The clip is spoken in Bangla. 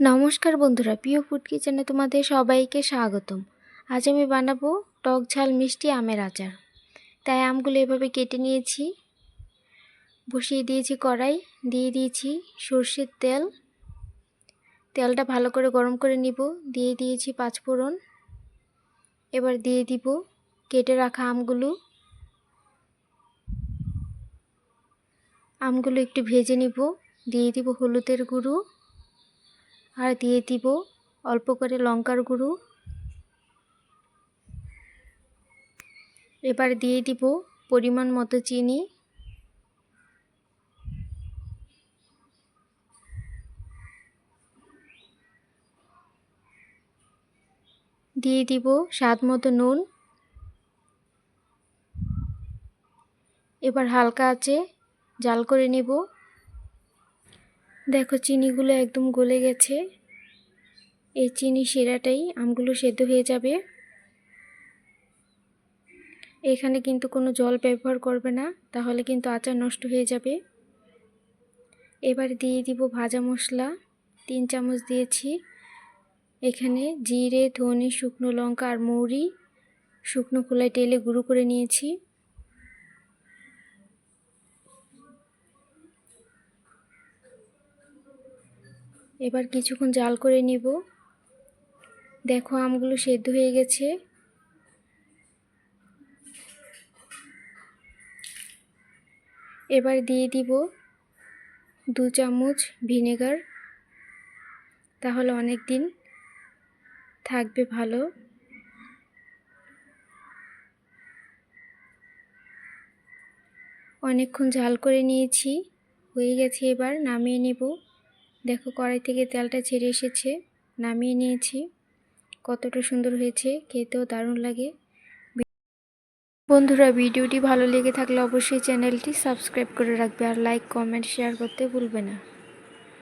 নমস্কার বন্ধুরা, প্রিয় ফুড কিচেনে তোমাদের সবাইকে স্বাগতম। আজ আমি বানাবো টক ঝাল মিষ্টি আমের আচার। তাই আমগুলো এভাবে কেটে নিয়েছি। বসিয়ে দিয়েছি কড়াই, দিয়ে দিয়েছি সর্ষের তেল। তেলটা ভালো করে গরম করে নিব। দিয়ে দিয়েছি পাঁচফোড়ন। এবার দিয়ে দিব কেটে রাখা আমগুলো। আমগুলো একটু ভেজে নিব। দিয়ে দিব হলুদের গুঁড়ো। আর দিয়ে দিব অল্প করে লঙ্কার গুঁড়ো। এবার দিয়ে দিব পরিমাণ মতো চিনি। দিয়ে দিব স্বাদ মতো নুন। এবার হালকা আছে জাল করে নেব। দেখো, চিনিগুলো একদম গলে গেছে। এই চিনি শিরাটাই আমগুলো সেদ্ধ হয়ে যাবে। এখানে কিন্তু কোনো জল ব্যবহার করবে না, তাহলে কিন্তু আচার নষ্ট হয়ে যাবে। এবার দিয়ে দিব ভাজা মশলা। তিন চামচ দিয়েছি। এখানে জিরে, ধনে, শুকনো লঙ্কা আর মৌরি। শুকনো খোলায় তেলে গুঁড়ো করে নিয়েছি। এবার কিছুক্ষণ জাল করে নিব। দেখো আমগুলো সেদ্ধ হয়ে গেছে। এবার দিয়ে দিব দু চামচ ভিনেগার। তাহলে অনেক দিন থাকবে ভালো। অনেকক্ষণ ঝাল করে নিয়েছি। হয়ে গেছে এবার নামিয়ে নেব। দেখো কড়াই থেকে তেলটা ছেড়ে এসেছে, নামিয়ে নিয়েছি। কতটা সুন্দর হয়েছে, খেতেও দারুণ লাগে। বন্ধুরা, ভিডিওটি ভালো লেগে থাকলে অবশ্যই চ্যানেলটি সাবস্ক্রাইব করে রাখবে আর লাইক, কমেন্ট, শেয়ার করতে ভুলবে না।